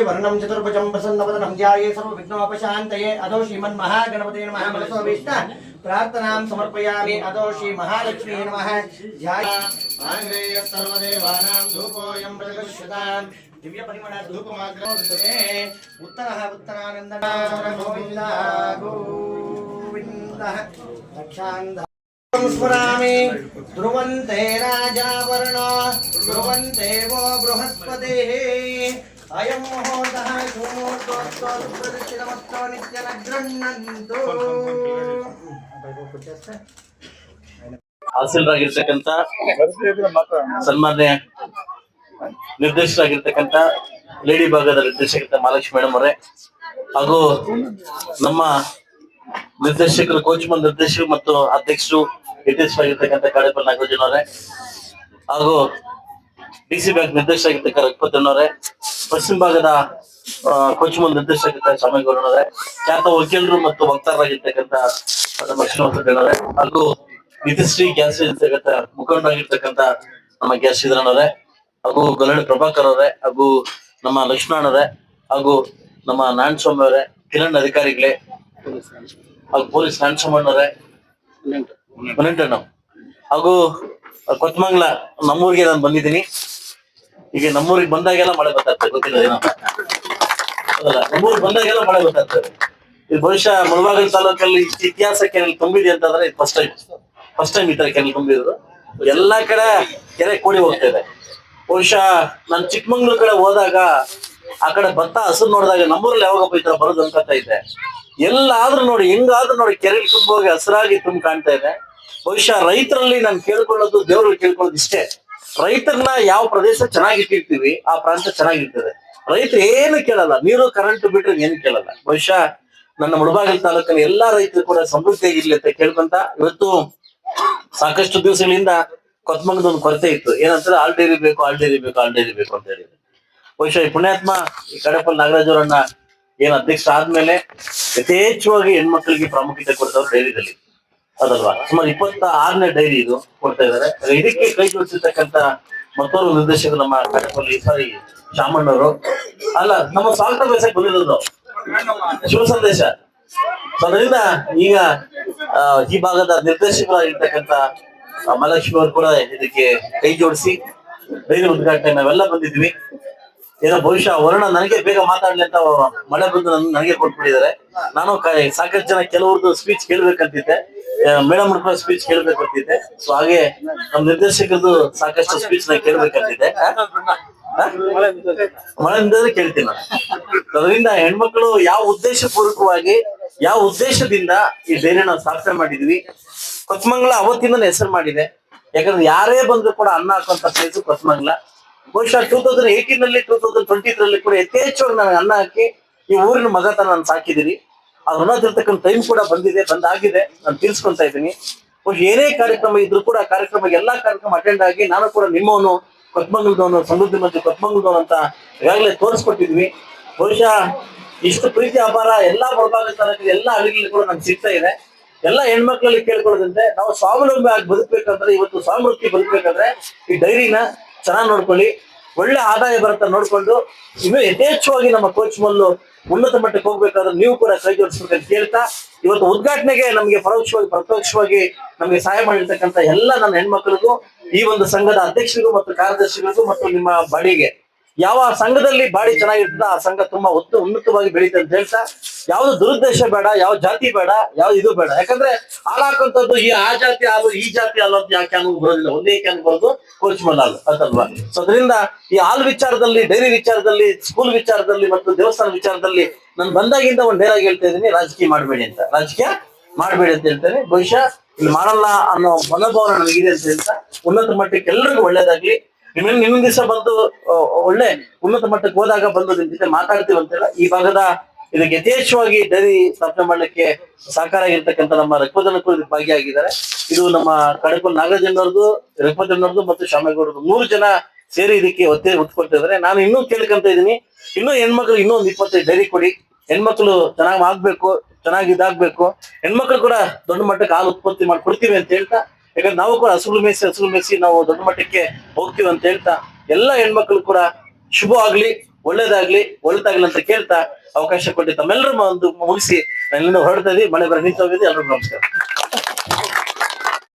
वर्णं चतुर्भुजं प्रसन्नवदनं ध्याये सर्वविघ्नोपशान्तये अधो श्रीमन्महागणपते नमः मनसोभीष्ट प्रार्थनां समर्पयामि अधो श्रीमहालक्ष्मी नमः। ध्याय। आङ्ग्रेय सर्वदेवानां धूपोऽयं प्रदर्श्यताम् दिव्यपरिमळ धूपमाग्रहे उत्तरः उत्तरानन्दः गोविन्दः गोविन्दः रक्षान्धः स्मरामि ध्रुवन्ते राजावर्ण। ध्रुवन्ते वो बृहस्पतिः। ಅಯಂ ಸನ್ಮಾನ್ಯ ನಿರ್ದೇಶಕರಾಗಿರ್ತಕ್ಕಂಥ ಲೇಡಿ ಭಾಗದ ನಿರ್ದೇಶಕ ಮಹಾಲಕ್ಷ್ಮಿ ಮೇಡಮ್ ಅವರೇ, ಹಾಗೂ ನಮ್ಮ ನಿರ್ದೇಶಕರು ಕೋಚ್ಮನ್ ನಿರ್ದೇಶಕರು ಮತ್ತು ಅಧ್ಯಕ್ಷರು ನಿರ್ದೇಶಕರಾಗಿರ್ತಕ್ಕಂಥ ಕಾಡೇಪಲ್ ನಾಗರಾಜನವರೇ ಹಾಗೂ ಡಿ ಸಿ ಬ್ಯಾಂಕ್ ನಿರ್ದೇಶಕರಾಗಿರ್ತಕ್ಕ ರಘುಪತಣ್ಣವರೇ ಪಶ್ಚಿಮ ಭಾಗದ ಕೋಚ್ ಮಂದ್ ನಿರ್ದೇಶಕ ಸ್ವಾಮಿಗೌಡನವರೇ ಖ್ಯಾತ ವಕೀಲರು ಮತ್ತು ವಕ್ತಾರರಾಗಿರ್ತಕ್ಕಂಥ ನಮ್ಮ ಕೃಷ್ಣವರ್ಧನವರೇ ಹಾಗೂ ನಿತಿಶ್ರೀ ಗ್ಯಾಸ್ ಇರ್ತಕ್ಕಂಥ ಮುಖಂಡರಾಗಿರ್ತಕ್ಕಂಥ ನಮ್ಮ ಗ್ಯಾಸ್ ಶ್ರೀಧರನವರೇ ಹಾಗೂ ಗೊಲ್ಲಳ್ಳಿ ಪ್ರಭಾಕರ್ ಅವರೇ ಹಾಗೂ ನಮ್ಮ ಲಕ್ಷ್ಮಣರೇ ಹಾಗೂ ನಮ್ಮ ನಾರಾಯಣ ಸ್ವಾಮಿ ಅವರೇ ಕಿರಣ್ ಅಧಿಕಾರಿಗಳೇ ಹಾಗೂ ಪೊಲೀಸ್ ನಾರಾಯಣ ಸ್ವಾಮಣ್ಣವರೇ ಮುನೆಂಟಣ್ಣ ಹಾಗೂ ಕೊತ್ತಮಂಗ್ಲ ನಮ್ಮೂರಿಗೆ ನಾನು ಬಂದಿದ್ದೀನಿ. ಈಗ ನಮ್ಮೂರಿಗೆ ಬಂದಾಗೆಲ್ಲ ಮಳೆ ಬರ್ತಾ ಗೊತ್ತಿಲ್ಲ ನಮ್ಮೂರಿಗೆ ಬಂದಾಗೆಲ್ಲ ಮಳೆ ಬರ್ತಾ ಇದು ಬಹುಶಃ ಮುಳಬಾಗಿಲು ತಾಲೂಕಲ್ಲಿ ಇತಿಹಾಸ ಕೆರೆಯಲ್ಲಿ ತುಂಬಿದೆ ಅಂತಂದ್ರೆ ಇದು ಫಸ್ಟ್ ಟೈಮ್ ಫಸ್ಟ್ ಟೈಮ್ ಈ ತರ ಕೆರೆ ತುಂಬಿದ್ರು ಎಲ್ಲಾ ಕಡೆ ಕೆರೆ ಕೂಡಿ ಹೋಗ್ತಾ ಇದೆ. ಬಹುಶಃ ನಾನು ಚಿಕ್ಕಮಂಗ್ಳೂರ್ ಕಡೆ ಹೋದಾಗ, ಆ ಕಡೆ ಭತ್ತ ಹಸಿರು ನೋಡಿದಾಗ ನಮ್ಮೂರಲ್ಲಿ ಯಾವಾಗಪ್ಪ ಈ ತರ ಬರೋದು ಅನ್ಕೋತಾ ಇದ್ದೆ ಎಲ್ಲಾದ್ರೂ ನೋಡಿ, ಹೆಂಗಾದ್ರೂ ನೋಡಿ ಕೆರೆ ತುಂಬೋಗಿ ಹಸಿರಾಗಿ ತುಂಬ ಕಾಣ್ತಾ ಇದೆ. ಬಹುಶಃ ರೈತರಲ್ಲಿ ನಾನು ಕೇಳ್ಕೊಳ್ಳೋದು ದೇವ್ರಿಗೆ ಕೇಳ್ಕೊಳ್ಳೋದು ಇಷ್ಟೇ. ರೈತರನ್ನ ಯಾವ ಪ್ರದೇಶ ಚೆನ್ನಾಗಿಟ್ಟಿರ್ತೀವಿ ಆ ಪ್ರಾಂತ ಚೆನ್ನಾಗಿರ್ತದೆ ರೈತರು ಏನು ಕೇಳಲ್ಲ, ನೀರು ಕರೆಂಟ್ ಬಿಟ್ರೆ ಏನು ಕೇಳಲ್ಲ. ಬಹುಶಃ ನನ್ನ ಮುಳಬಾಗಿಲು ತಾಲೂಕಿನ ಎಲ್ಲಾ ರೈತರು ಕೂಡ ಸಮೃದ್ಧಿಯಾಗಿರ್ಲಿ ಅಂತ ಕೇಳ್ಕೊಂತ ಇವತ್ತು ಸಾಕಷ್ಟು ದಿವಸಗಳಿಂದ ಕೊತ್ಮಂಗದ ಒಂದು ಕೊರತೆ ಇತ್ತು. ಏನಂತಾರೆ ಆಲ್ ಡೈರಿ ಬೇಕು ಆಲ್ ಡೈರಿ ಬೇಕು ಆಲ್ ಡೈರಿ ಬೇಕು ಅಂತ ಹೇಳಿದ್ರು. ಬಹುಶಃ ಈ ಪುಣ್ಯಾತ್ಮ, ಈ ಕಡಪಲ್ ನಾಗರಾಜ್ ಅವರನ್ನ ಏನ್ ಅಧ್ಯಕ್ಷ ಆದ್ಮೇಲೆ ಯಥೇಚ್ಛವಾಗಿ ಹೆಣ್ಮಕ್ಳಿಗೆ ಪ್ರಾಮುಖ್ಯತೆ ಕೊಡ್ತಾರೆ ಡೈರಿದಲ್ಲಿ. ಅದಲ್ವಾ? ಸುಮಾರು ಇಪ್ಪತ್ತ ಆರನೇ ಡೈರಿ ಇದು ಕೊಡ್ತಾ ಇದಾರೆ ಇದಕ್ಕೆ ಕೈ ಜೋಡಿಸಿರ್ತಕ್ಕಂತ ಮತ್ತೊಂದು ನಿರ್ದೇಶಕರು ನಮ್ಮ ಕಾರ್ಯಕ್ರಮದಲ್ಲಿ ಸಾರಿ ಶಾಮಣ್ಣವರು. ಅಲ್ಲ, ನಮ್ಮ ಸ್ವಾಗತ ಬೇಸಕ್ಕೆ ಬಂದಿರೋದು. ಶುಭ ಸಂದೇಶ. ಅದರಿಂದ ಈಗ ಈ ಭಾಗದ ನಿರ್ದೇಶಕರಾಗಿರ್ತಕ್ಕಂಥ ಮಹಾಲಕ್ಷ್ಮಿ ಅವರು ಕೂಡ ಇದಕ್ಕೆ ಕೈ ಜೋಡಿಸಿ ಡೈರಿ ಉದ್ಘಾಟನೆ ನಾವೆಲ್ಲ ಬಂದಿದ್ವಿ ಏನೋ ಬಹುಶಃ ವರ್ಣ ನನಗೆ ಬೇಗ ಮಾತಾಡ್ಲಿ ಅಂತ ಮಳೆ ಬಂದು ನನಗೆ ಕೊಟ್ಬಿಟ್ಟಿದ್ದಾರೆ. ನಾನು ಸಾಕಷ್ಟು ಜನ ಕೆಲವ್ರದ್ದು ಸ್ಪೀಚ್ ಕೇಳ್ಬೇಕಂತಿದ್ದೆ. ಮೇಡಮ್ ಕೂಡ ಸ್ಪೀಚ್ ಕೇಳ್ಬೇಕಾಗ್ತಿದೆ ಸೊ ಹಾಗೆ ನಮ್ ನಿರ್ದೇಶಕರದು ಸಾಕಷ್ಟು ಸ್ಪೀಚ್ನ? ಮಳೆ ನಿಂತಂದ್ರೆ ಕೇಳ್ತೀನಿ ಅದರಿಂದ ಹೆಣ್ಮಕ್ಳು ಯಾವ ಉದ್ದೇಶ ಪೂರ್ವಕವಾಗಿ ಯಾವ ಉದ್ದೇಶದಿಂದ ಈ ಡೈರಿನ ಸ್ಥಾಪನೆ ಮಾಡಿದ್ವಿ, ಕೊತ್ಮಂಗ್ಲ ಅವತ್ತಿಂದ ಹೆಸರು ಮಾಡಿದೆ. ಯಾಕಂದ್ರೆ ಯಾರೇ ಬಂದ್ರು ಕೂಡ ಅನ್ನ ಹಾಕುವಂತ ಪ್ಲೇಸ್ ಕೊತ್ಮಂಗ್ಲ. ಬಹುಶಃ ಟೂ ತೌಸಂಡ್ ಏಯ್ಟೀನ್ ಅಲ್ಲಿ ಟೂ ತೌಸಂಡ್ ಟ್ವೆಂಟಿ ಕೂಡ ಯಥೇಚ್ಛವಾಗಿ ನಾನು ಅನ್ನ ಹಾಕಿ ಈ ಊರಿನ ಮಗತನ ನಾನು ಆ ಋಣ ಟೈಮ್ ಕೂಡ ಬಂದಿದೆ, ಬಂದಾಗಿದೆ. ನಾನು ತೀರ್ಸ್ಕೊಂತ ಇದ್ದೀನಿ. ಏನೇ ಕಾರ್ಯಕ್ರಮ ಇದ್ರು ಕೂಡ ಕಾರ್ಯಕ್ರಮ, ಎಲ್ಲಾ ಕಾರ್ಯಕ್ರಮ ಅಟೆಂಡ್ ಆಗಿ ನಾನು ಕೂಡ ನಿಮ್ಮವನು ಕೊತ್ಮಂಗಲ್ದವನು ಸಮೃದ್ಧಿ ಮಂತ್ರಿ ಕೊತ್ಮಂಗಲ್ದವನು ಅಂತ ಈಗಾಗಲೇ ತೋರಿಸ್ಕೊಟ್ಟಿದ್ವಿ. ಬಹುಶಃ ಇಷ್ಟು ಪ್ರೀತಿ, ಅಪಾರ ಎಲ್ಲಾ ಪ್ರಭಾಗ ತಾಲೂಕಿನ ಎಲ್ಲಾ ಹಳ್ಳಿಗಳಲ್ಲಿ ಕೂಡ ನಮ್ಗೆ ಸಿಗ್ತಾ ಇದೆ. ಎಲ್ಲ ಹೆಣ್ಮಕ್ಳಲ್ಲಿ ಕೇಳ್ಕೊಳ್ಳೋದಂತೆ ನಾವು ಸ್ವಾವಲಂಬಿ ಆಗಿ ಬದುಕ್ಬೇಕಂದ್ರೆ, ಇವತ್ತು ಸ್ವಾಮೃತಿ ಬದುಕ್ಬೇಕಂದ್ರೆ ಈ ಡೈರಿನ ಚೆನ್ನಾಗಿ ನೋಡ್ಕೊಳ್ಳಿ. ಒಳ್ಳೆ ಆದಾಯ ಬರುತ್ತೆ ನೋಡ್ಕೊಂಡು. ಇನ್ನು ಯಥೇಚ್ಛವಾಗಿ ನಮ್ಮ ಕೋಚ್ ಮಲ್ಲು ಉನ್ನತ ಮಟ್ಟಕ್ಕೆ ಹೋಗ್ಬೇಕಾದ್ರೆ ನೀವು ಕೂಡ ಕೈ ಜೋಡಿಸ್ಬೇಕಂತ ಕೇಳ್ತಾ ಇವತ್ತು ಉದ್ಘಾಟನೆಗೆ ನಮಗೆ ಪರೋಕ್ಷವಾಗಿ ಪ್ರತ್ಯಕ್ಷವಾಗಿ ನಮಗೆ ಸಹಾಯ ಮಾಡಿರ್ತಕ್ಕಂಥ ಎಲ್ಲ ನನ್ನ ಹೆಣ್ಮಕ್ಳಿಗೂ, ಈ ಒಂದು ಸಂಘದ ಅಧ್ಯಕ್ಷರಿಗೂ ಮತ್ತು ಕಾರ್ಯದರ್ಶಿಗಳಿಗೂ ಮತ್ತು ನಿಮ್ಮ ಬಾಡಿಗೆ. ಯಾವ ಸಂಘದಲ್ಲಿ ಬಾಡಿ ಚೆನ್ನಾಗಿರ್ತದ, ಆ ಸಂಘ ತುಂಬಾ ಒತ್ತು ಉನ್ನತವಾಗಿ ಬೆಳೀತದೆ ಅಂತ ಹೇಳ್ತಾ, ಯಾವ್ದು ದುರುದ್ದೇಶ ಬೇಡ, ಯಾವ ಜಾತಿ ಬೇಡ ಯಾವ ಇದು ಬೇಡ. ಯಾಕಂದ್ರೆ ಹಾಳಾಕಂತದ್ದು ಈ ಆ ಜಾತಿ ಹಾಲು ಈ ಜಾತಿ ಹಾಲು ಅಂತ ಯಾಕೆ ಅನ್ನೋದು ಬರೋದಿಲ್ಲ. ಒಂದೇ ಕ್ಯಾನ್ ಬರೋದು? ಕೋಚ್ ಮಲ್ ಹಾಲು ಅದಲ್ವಾ ಸೊ ಅದರಿಂದ ಈ ಹಾಲು ವಿಚಾರದಲ್ಲಿ, ಡೈರಿ ವಿಚಾರದಲ್ಲಿ, ಸ್ಕೂಲ್ ವಿಚಾರದಲ್ಲಿ ಮತ್ತು ದೇವಸ್ಥಾನ ವಿಚಾರದಲ್ಲಿ ನಾನು ಬಂದಾಗಿಂದ ಒಂದ್ ನೇರಾಗಿ ಹೇಳ್ತಾ ಇದ್ದೀನಿ. ರಾಜಕೀಯ ಮಾಡಬೇಡಿ ಅಂತ. ರಾಜಕೀಯ ಮಾಡಬೇಡಿ ಅಂತ ಹೇಳ್ತೇನೆ. ಬಹುಶಃ ಇಲ್ಲಿ ಮಾಡಲ್ಲ ಅನ್ನೋ ಮನೋಭಾವನೆ ನನಗಿದೆ ಅಂತ ಹೇಳ್ತಾ, ಉನ್ನತ ಮಟ್ಟಕ್ಕೆ ಎಲ್ಲರಿಗೂ ಒಳ್ಳೇದಾಗ್ಲಿ. ಇನ್ನೊಂದು ಇನ್ನೊಂದ್ ದಿವಸ ಬಂದು ಒಳ್ಳೆ ಉನ್ನತ ಮಟ್ಟಕ್ಕೆ ಹೋದಾಗ ಬಂದು ನಿಮ್ ಜೊತೆ ಮಾತಾಡ್ತೀವಿ ಅಂತೆಲ್ಲ, ಈ ಭಾಗದ ಇದಕ್ಕೆ ಯಥೇಚ್ಛವಾಗಿ ಡೈರಿ ಸ್ಥಾಪನೆ ಮಾಡ್ಲಿಕ್ಕೆ ಸಹಕಾರ ಆಗಿರ್ತಕ್ಕಂಥ ನಮ್ಮ ರಕ್ತದನಕ್ಕೂ ಕುರಿತು ಭಾಗಿಯಾಗಿದ್ದಾರೆ. ಇದು ನಮ್ಮ ಕಡಕಲ್ ನಾಗರಾಜನವ್ರದ್ದು ರಕ್ತದನವ್ರದ್ದು ಮತ್ತು ಶಾಮೇಗೌಡರದು ಮೂರು ಜನ ಸೇರಿ ಇದಕ್ಕೆ ಒತ್ತೆ ಉತ್ಕೊಳ್ತಿದ್ದಾರೆ ನಾನು ಇನ್ನೂ ಕೇಳ್ಕೊಂತ ಇದೀನಿ ಇನ್ನೂ ಹೆಣ್ಮಕ್ಳು ಇನ್ನೂ ಒಂದು ಇಪ್ಪತ್ತೈದು ಡೈರಿ ಕೊಡಿ. ಹೆಣ್ಮಕ್ಳು ಚೆನ್ನಾಗಿ ಆಗ್ಬೇಕು, ಚೆನ್ನಾಗಿ ಇದಾಗ್ಬೇಕು. ಹೆಣ್ಮಕ್ಳು ಕೂಡ ದೊಡ್ಡ ಮಟ್ಟಕ್ಕೆ ಹಾಲು ಉತ್ಪತ್ತಿ ಮಾಡಿ ಕೊಡ್ತೀವಿ ಅಂತ ಹೇಳ್ತಾ ಯಾಕಂದ್ರೆ ನಾವು ಕೂಡ ಹಸುಳು ಮೇಸಿ ಹಸುಳು ಮೇಸಿ ನಾವು ದೊಡ್ಡ ಮಟ್ಟಕ್ಕೆ ಹೋಗ್ತೀವಿ ಅಂತ ಹೇಳ್ತಾ, ಎಲ್ಲ ಹೆಣ್ಮಕ್ಳು ಕೂಡ ಶುಭ ಆಗ್ಲಿ, ಒಳ್ಳೇದಾಗ್ಲಿ ಒಳ್ಳೇದಾಗ್ಲಿ ಅಂತ ಕೇಳ್ತಾ ಅವಕಾಶ ಕೊಟ್ಟು ತಮ್ಮೆಲ್ಲರೂ ಒಂದು ಮುಗಿಸಿ ನಾನು ಹೊರಡ್ತಾ ಇದ್ದೀವಿ ಮಳೆ ಬರ ನಿಂತು ಹೋಗಿದೆ ಎಲ್ರಿಗೂ ನಮಸ್ಕಾರ.